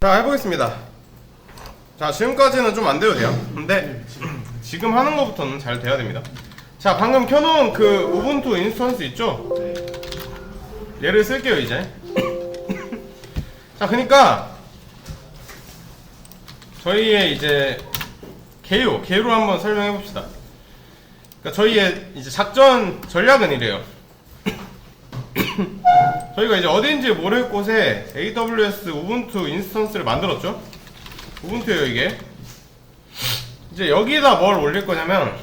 자 해보겠습니다. 자 지금까지는 좀 안 돼도 돼요. 근데 지금 하는 것부터는 잘 돼야 됩니다. 자 방금 켜놓은 그 우분투 인스턴스 있죠? 얘를 쓸게요 이제. 자 그니까 저희의 이제 개요 개요로 한번 설명해 봅시다. 그러니까 저희의 이제 작전 전략은 이래요 저희가 이제 어딘지 모를 곳에 AWS 우분투 인스턴스를 만들었죠. 우분투예요 이게. 이제 여기다 뭘 올릴 거냐면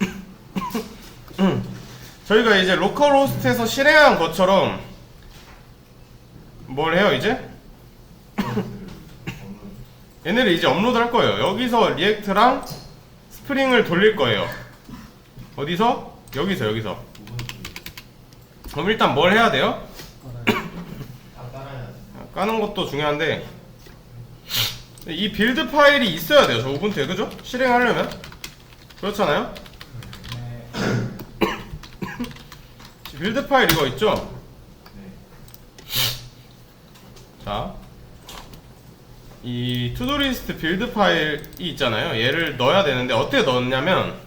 저희가 이제 로컬 호스트에서 실행한 것처럼 뭘 해요 이제? 얘네를 이제 업로드 할 거예요. 여기서 리액트랑 스프링을 돌릴 거예요. 어디서? 여기서 여기서. 그럼 일단 뭘 해야 돼요? 까는 것도 중요한데 이 빌드 파일이 있어야 돼요 저 우분투에 그죠? 실행하려면 그렇잖아요? 빌드 파일 이거 있죠? 자, 이 투두리스트 빌드 파일이 있잖아요. 얘를 넣어야 되는데 어떻게 넣었냐면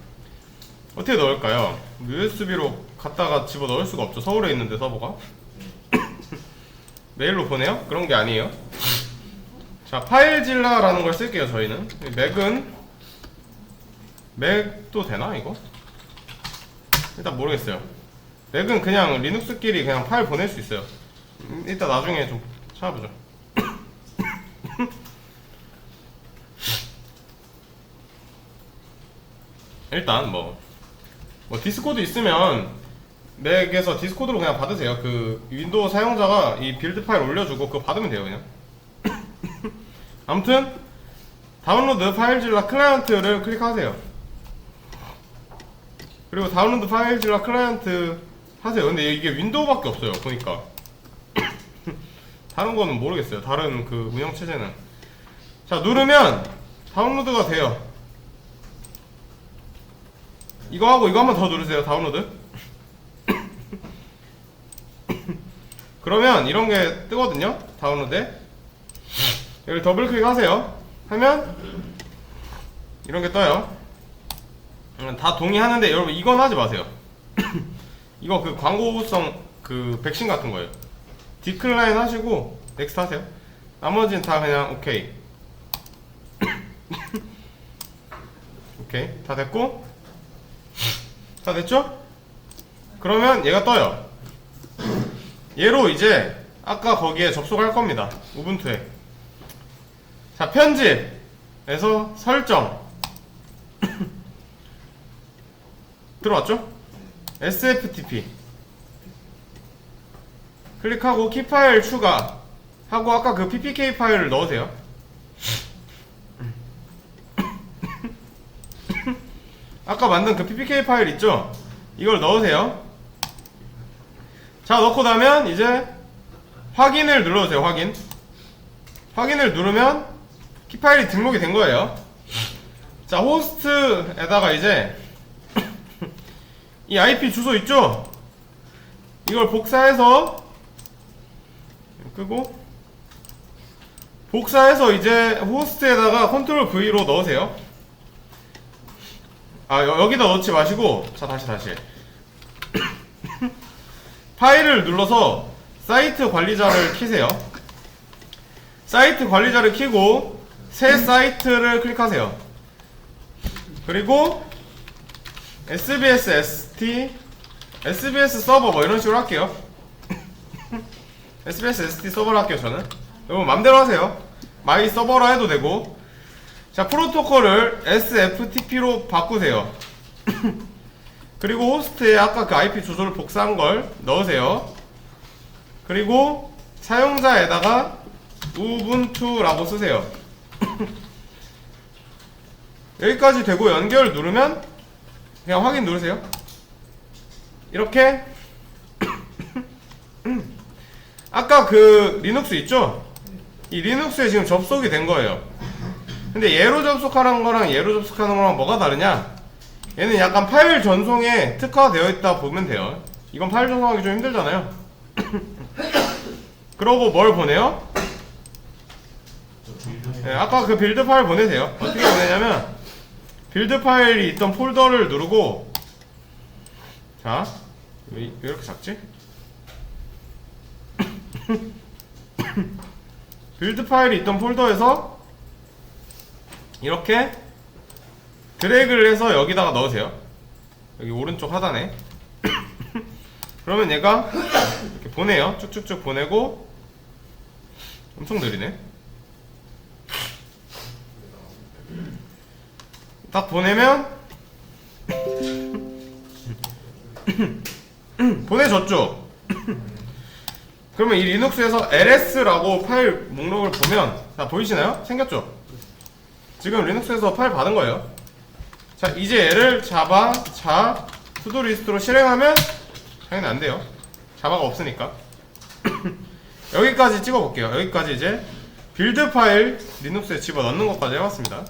어떻게 넣을까요? USB로 갖다가 집어 넣을 수가 없죠. 서울에 있는데 서버가. 메일로 보내요? 그런 게 아니에요. 자, 파일질라라는 걸 쓸게요, 저희는. 이 맥은, 맥도 되나, 이거? 일단 모르겠어요. 맥은 그냥 리눅스끼리 그냥 파일 보낼 수 있어요. 음, 일단 나중에 좀 찾아보죠. 일단 뭐, 뭐 디스코드 있으면 맥에서 디스코드로 그냥 받으세요. 그 윈도우 사용자가 이 빌드 파일 올려주고 그거 받으면 돼요, 그냥. 아무튼 다운로드 파일질라 클라이언트를 클릭하세요. 그리고 다운로드 파일질라 클라이언트 하세요. 근데 이게 윈도우밖에 없어요. 보니까 다른 거는 모르겠어요. 다른 그 운영 체제는 자 누르면 다운로드가 돼요. 이거 하고 이거 한 번 더 누르세요. 다운로드. 그러면 이런 게 뜨거든요. 다운로드. 여기 더블 클릭하세요. 하면 이런 게 떠요. 음, 다 동의하는데 여러분 이건 하지 마세요. 이거 그 광고성 그 백신 같은 거예요. 디클라인 하시고 넥스트 하세요. 나머지는 다 그냥 오케이. 오케이 다 됐고 다 됐죠? 그러면 얘가 떠요. 얘로 이제 아까 거기에 접속할 겁니다. 우분투에. 자 편집에서 설정 들어왔죠? SFTP 클릭하고 키 파일 추가 하고 아까 그 PPK 파일을 넣으세요. 아까 만든 그 PPK 파일 있죠? 이걸 넣으세요. 자, 넣고 나면 이제 확인을 눌러주세요. 확인. 확인을 누르면 키 파일이 등록이 된 거예요. 자, 호스트에다가 이제 이 IP 주소 있죠? 이걸 복사해서 끄고 복사해서 이제 호스트에다가 컨트롤 V로 넣으세요. 아 여, 여기다 넣지 마시고 자 다시 다시 파일을 눌러서 사이트 관리자를 키세요. 사이트 관리자를 키고 새 사이트를 클릭하세요. 그리고 SBS ST SBS 서버 뭐 이런 식으로 할게요. SBS ST 서버로 할게요 저는. 여러분 맘대로 하세요. 마이 서버로 해도 되고 자 프로토콜을 SFTP로 바꾸세요. 그리고 호스트에 아까 그 IP 주소를 복사한 걸 넣으세요. 그리고 사용자에다가 우분투라고 쓰세요. 여기까지 되고 연결 누르면 그냥 확인 누르세요. 이렇게 아까 그 리눅스 있죠? 이 리눅스에 지금 접속이 된 거예요. 근데 얘로 접속하는 거랑 얘로 접속하는 거랑 뭐가 다르냐? 얘는 약간 파일 전송에 특화되어 있다 보면 돼요. 이건 파일 전송하기 좀 힘들잖아요. 그러고 뭘 보내요? 네, 아까 그 빌드 파일 보내세요. 어떻게 보내냐면 빌드 파일이 있던 폴더를 누르고 자, 왜, 왜 이렇게 작지? 빌드 파일이 있던 폴더에서 이렇게 드래그를 해서 여기다가 넣으세요. 여기 오른쪽 하단에. 그러면 얘가 이렇게 보내요. 쭉쭉쭉 보내고 엄청 느리네. 딱 보내면 보내줬죠. 그러면 이 리눅스에서 ls라고 파일 목록을 보면 자 보이시나요? 생겼죠? 지금 리눅스에서 파일 받은 거예요. 자 이제 얘를 자바 자 투도 리스트로 실행하면 당연히 안 돼요. 자바가 없으니까. 여기까지 찍어 볼게요. 여기까지 이제 빌드 파일 리눅스에 집어 넣는 것까지 해봤습니다.